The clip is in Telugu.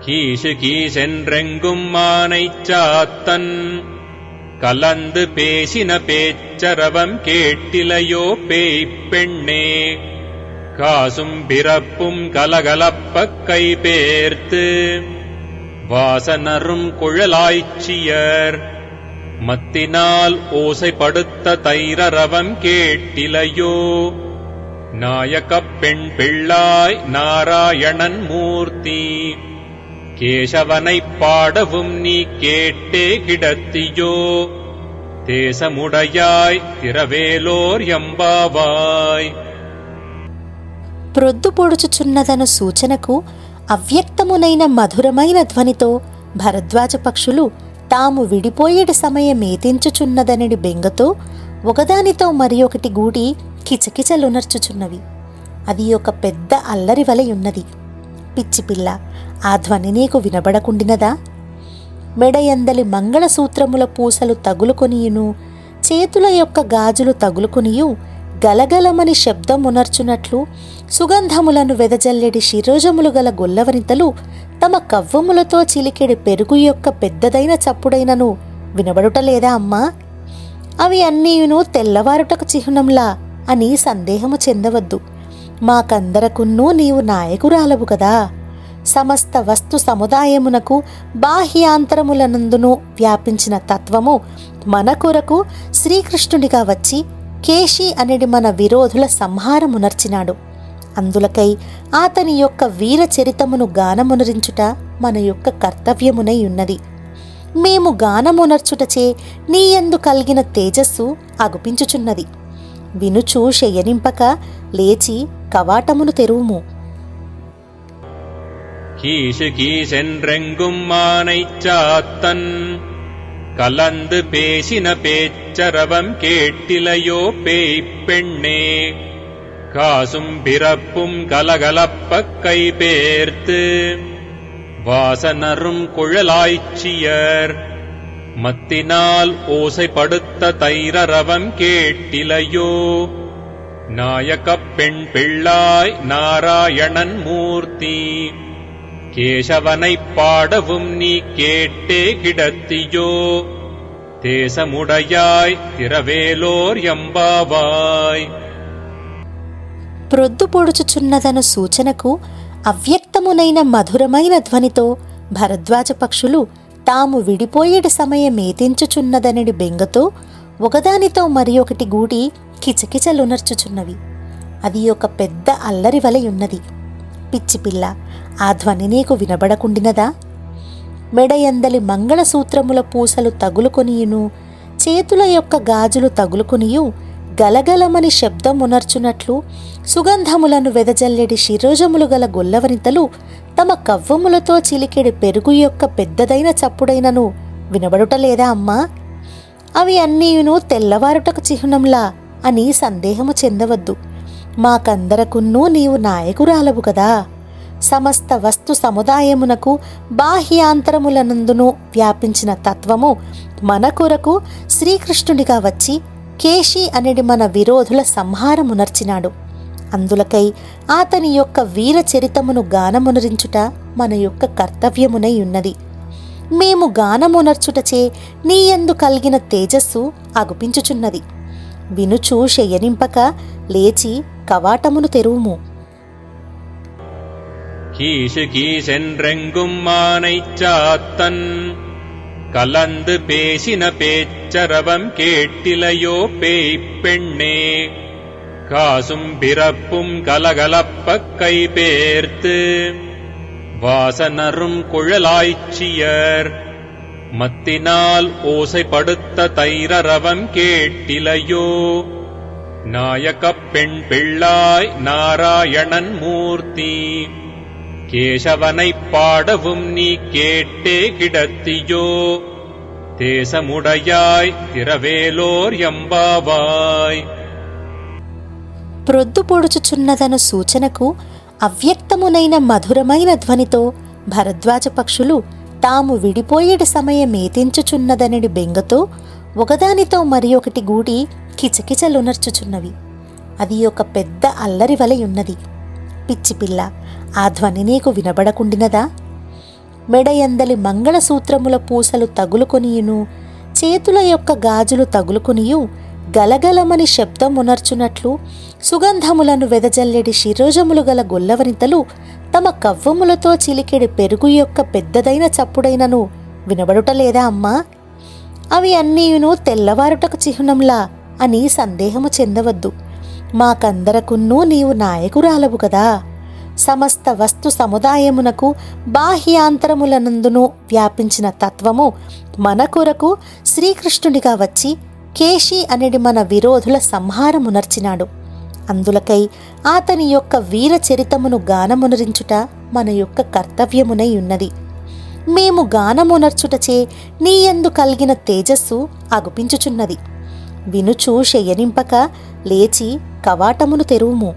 கீசு கீசென்றெங்கும் மானைச் சாத்தன். கலந்து பேசின பேச்சரவம் கேட்டிலையோ பேய்ப் பெண்ணே காசும் பிறப்பும் கலகலப்பக் கைபேர்த்து வாசனரும் குழலாய்ச்சியர் மத்தினால் ஓசைப்படுத்த தைரரவம் கேட்டிலையோ. நாயகப் பெண் பிள்ளாய் நாராயணன் மூர்த்தி. கேசவனைப் பாடவும் நீ கேட்டே கிடத்தியோ தேசமுடையாய் திரவேலோர் எம்பாவாய் ప్రొద్దు పొడుచుచున్నదను సూచనకు అవ్యక్తమునైన మధురమైన ధ్వనితో భరద్వాజ పక్షులు తాము విడిపోయేటి సమయమేతించుచున్నదనడి బెంగతో ఒకదానితో మరి ఒకటి గూడి కిచకిచలునర్చుచున్నవి అది ఒక పెద్ద అల్లరి వలె ఉన్నది పిచ్చిపిల్ల ఆ ధ్వని నీకు వినబడకుండినదా? మెడయందలి మంగళసూత్రముల పూసలు తగులుకొనియును చేతుల యొక్క గాజులు తగులుకొనియు గలగలమని శబ్దమునర్చునట్లు సుగంధములను వెదజల్లెడి శిరోజములు గల గొల్లవనితలు తమ కవ్వములతో చిలికెడి పెరుగు యొక్క పెద్దదైన చప్పుడైనను వినబడుటలేదా అమ్మా? అవి అన్నీయును తెల్లవారుటకు చిహ్నంలా అని సందేహము చెందవద్దు. మాకందరకున్నూ నీవు నాయకురాలవు కదా. సమస్త వస్తు సముదాయమునకు బాహ్యాంతరములనందును వ్యాపించిన తత్వము మన కొరకు శ్రీకృష్ణుడిగా వచ్చి కేశి అనేది మన విరోధుల సంహారమునర్చినాడు. అందులకై అతని యొక్క వీర చరితమును గానమునరించుట మన యొక్క కర్తవ్యమునై ఉన్నది. మేము గానమునర్చుటచే నీయందు కలిగిన తేజస్సు అగుపించుచున్నది. వినుచూ శయనింపక లేచి కవాటమును తెరువుము கீசு கீசென்றெங்கும் மானைச் சாத்தன் கலந்து பேசின பேச்சரவம் கேட்டிலையோ பேய்ப் பெண்ணே காசும் பிறப்பும் கலகலப்பக் கைபேர்த்து வாசனரும் குழலாய்ச்சியர் மத்தினால் ஓசைப்படுத்த தைரரவம் கேட்டிலையோ நாயகப் பெண் பிள்ளாய் நாராயணன் மூர்த்தி கேசவனைப் பாடவும் நீ கேட்டே கிடத்தியோ தேசமுடையாய் திரவேலோர் எம்பாவாய் ప్రొద్దు పొడుచుచున్నదను సూచనకు అవ్యక్తమునైన మధురమైన ధ్వనితో భరద్వాజ పక్షులు తాము విడిపోయేటి సమయమేతించుచున్నదనడి బెంగతో ఒకదానితో మరి ఒకటి గూడి కిచకిచలునర్చుచున్నవి. అది ఒక పెద్ద అల్లరి వలె ఉన్నది. పిచ్చిపిల్ల ఆ ధ్వని నీకు వినబడకుండినదా? మెడయందలి మంగళసూత్రముల పూసలు తగులుకొనియును చేతుల యొక్క గాజులు తగులుకొనియు గలగలమని శబ్దమునర్చునట్లు సుగంధములను వెదజల్లెడి శిరోజములు గల గొల్లవనితలు తమ కవ్వములతో చిలికెడు పెరుగు యొక్క పెద్దదైన చప్పుడైనను వినబడుటలేదా అమ్మా? అవి అన్నీను తెల్లవారుటకు చిహ్నంలా అని సందేహము చెందవద్దు. మాకందరకున్నూ నీవు నాయకురాలవు కదా. సమస్త వస్తు సముదాయమునకు బాహ్యాంతరములనందును వ్యాపించిన తత్వము మన కొరకు శ్రీకృష్ణుడిగా వచ్చి కేశి అనేది మన విరోధుల సంహారమునర్చినాడు. అందులకై అతని యొక్క వీర చరితమును గానమునరించుట మన యొక్క కర్తవ్యమునై ఉన్నది మేము గానమునర్చుటచే నీయందు కలిగిన తేజస్సు అగుపించుచున్నది వినుచూ శయనింపక లేచి కవాటమును తెరువుము கீசு கீசென்றெங்கும் மானைச் சாத்தன் கலந்து பேசின பேச்சரவம் கேட்டிலையோ பேய்ப் பெண்ணே காசும் பிறப்பும் கலகலப்பக் கைபேர்த்து வாசனரும் குழலாய்ச்சியர். மத்தினால் ஓசைப்படுத்த தைரரவம் கேட்டிலையோ நாயகப் பெண் பிள்ளாய் நாராயணன் மூர்த்தி. கேசவனைப் பாடவும் நீ கேட்டே கிடத்தியோ தேசமுடையாய் திரவேலோர் எம்பாவாய். ప్రొద్దు పొడుచుచున్నదను సూచనకు అవ్యక్తమునైన మధురమైన ధ్వనితో భరద్వాజ పక్షులు తాము విడిపోయేటి సమయమేతించుచున్నదనడి బెంగతో ఒకదానితో మరి ఒకటి గూడి కిచకిచలునర్చుచున్నవి. అది ఒక పెద్ద అల్లరి వలయున్నది. ఉన్నది పిచ్చిపిల్ల ఆ ధ్వని నీకు వినబడకుండినదా? మెడయందలి మంగళసూత్రముల పూసలు తగులుకొనియును చేతుల యొక్క గాజులు తగులుకొనియు గలగలమని శబ్దం ఉనర్చునట్లు సుగంధములను వెదజల్లెడి శిరోజములు గల గొల్లవనితలు తమ కవ్వములతో చిలికెడి పెరుగు యొక్క పెద్దదైన చప్పుడైనను వినబడుటలేదా అమ్మా? అవి అన్నీయును తెల్లవారుటకు చిహ్నంలా అని సందేహము చెందవద్దు. మాకందరకున్నూ నీవు నాయకురాలవు కదా. సమస్త వస్తు సముదాయమునకు బాహ్యాంతరములనందును వ్యాపించిన తత్వము మన కొరకు శ్రీకృష్ణుడిగా వచ్చి కేశి అనేది మన విరోధుల సంహారమునర్చినాడు. అందులకై అతని యొక్క వీర చరితమును గానమునరించుట మన యొక్క కర్తవ్యమునై ఉన్నది. మేము గానమునర్చుటచే నీయందు కలిగిన తేజస్సు అగుపించుచున్నది. వినుచు శయనింపక లేచి కవాటమును తెరువుము.